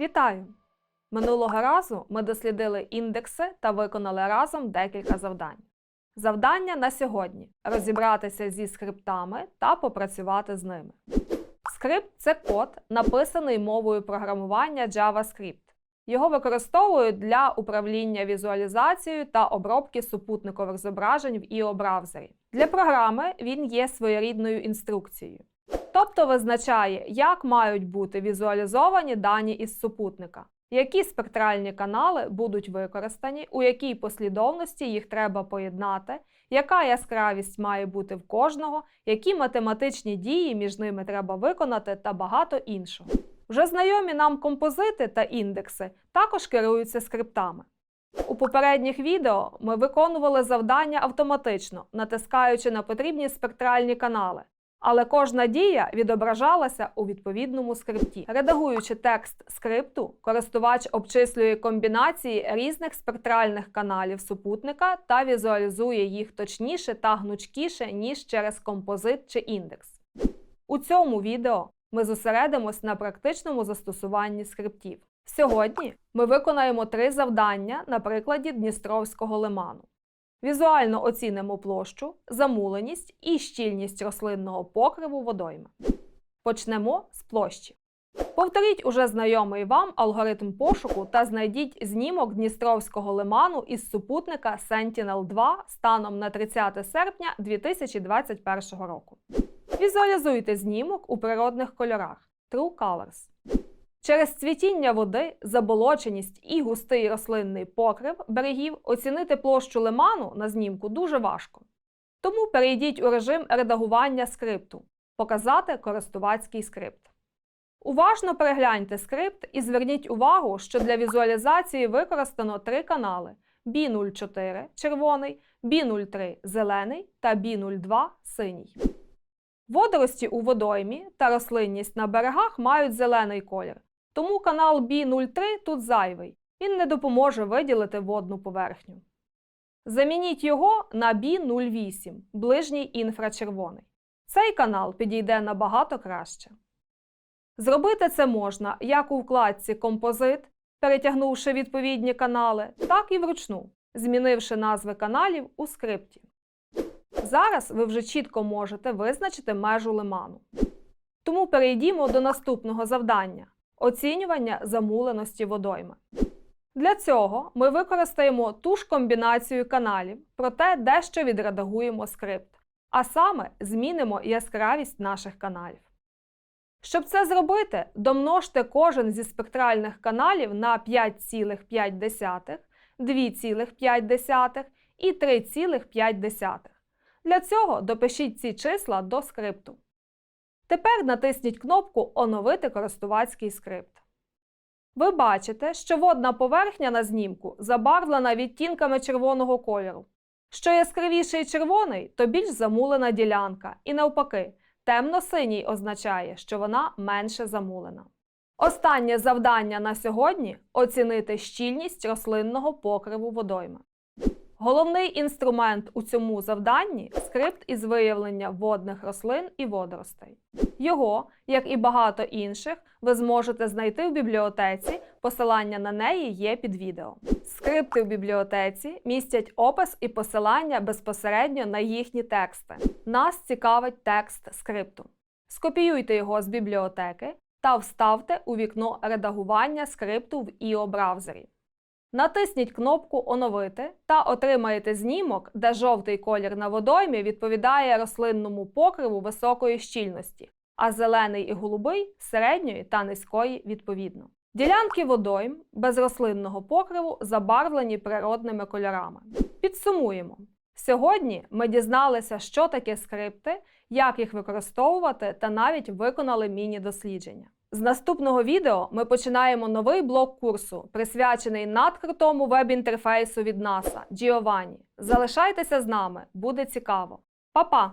Вітаю! Минулого разу ми дослідили індекси та виконали разом декілька завдань. Завдання на сьогодні розібратися зі скриптами та попрацювати з ними. Скрипт це код, написаний мовою програмування JavaScript. Його використовують для управління візуалізацією та обробки супутникових зображень в IO браузері. Для програми він є своєрідною інструкцією. Тобто визначає, як мають бути візуалізовані дані із супутника, які спектральні канали будуть використані, у якій послідовності їх треба поєднати, яка яскравість має бути в кожного, які математичні дії між ними треба виконати та багато іншого. Вже знайомі нам композити та індекси також керуються скриптами. У попередніх відео ми виконували завдання автоматично, натискаючи на потрібні спектральні канали. Але кожна дія відображалася у відповідному скрипті. Редагуючи текст скрипту, користувач обчислює комбінації різних спектральних каналів супутника та візуалізує їх точніше та гнучкіше, ніж через композит чи індекс. У цьому відео ми зосередимось на практичному застосуванні скриптів. Сьогодні ми виконаємо три завдання на прикладі Дністровського лиману. Візуально оцінимо площу, замуленість і щільність рослинного покриву водойми. Почнемо з площі. Повторіть уже знайомий вам алгоритм пошуку та знайдіть знімок Дністровського лиману із супутника Sentinel-2 станом на 30 серпня 2021 року. Візуалізуйте знімок у природних кольорах True Colors. Через цвітіння води, заболоченість і густий рослинний покрив берегів оцінити площу лиману на знімку дуже важко. Тому перейдіть у режим редагування скрипту Показати користувацький скрипт. Уважно перегляньте скрипт і зверніть увагу, що для візуалізації використано три канали: B04 червоний, B03 зелений та B02 синій. Водорості у водоймі та рослинність на берегах мають зелений колір, тому канал B03 тут зайвий, він не допоможе виділити водну поверхню. Замініть його на B08, ближній інфрачервоний. Цей канал підійде набагато краще. Зробити це можна як у вкладці Композит, перетягнувши відповідні канали, так і вручну, змінивши назви каналів у скрипті. Зараз ви вже чітко можете визначити межу лиману. Тому перейдімо до наступного завдання оцінювання замуленості водойми. Для цього ми використаємо ту ж комбінацію каналів, проте дещо відредагуємо скрипт, а саме змінимо яскравість наших каналів. Щоб це зробити, домножте кожен зі спектральних каналів на 5,5, 2,5 і 3,5. Для цього допишіть ці числа до скрипту. Тепер натисніть кнопку Оновити користувацький скрипт. Ви бачите, що водна поверхня на знімку забарвлена відтінками червоного кольору. Що яскравіший червоний, то більш замулена ділянка, і навпаки, темно-синій означає, що вона менше замулена. Останнє завдання на сьогодні оцінити щільність рослинного покриву водойми. Головний інструмент у цьому завданні скрипт із виявлення водних рослин і водоростей. Його, як і багато інших, ви зможете знайти в бібліотеці. Посилання на неї є під відео. Скрипти в бібліотеці містять опис і посилання безпосередньо на їхні тексти. Нас цікавить текст скрипту. Скопіюйте його з бібліотеки та вставте у вікно редагування скрипту в IO браузері. Натисніть кнопку Оновити та отримаєте знімок, де жовтий колір на водоймі відповідає рослинному покриву високої щільності, а зелений і голубий середньої та низької відповідно. Ділянки водойм без рослинного покриву забарвлені природними кольорами. Підсумуємо. Сьогодні ми дізналися, що таке скрипти, як їх використовувати та навіть виконали міні-дослідження. З наступного відео ми починаємо новий блок курсу, присвячений надкрутому веб-інтерфейсу від NASA Giovanni. Залишайтеся з нами, буде цікаво. Па-па!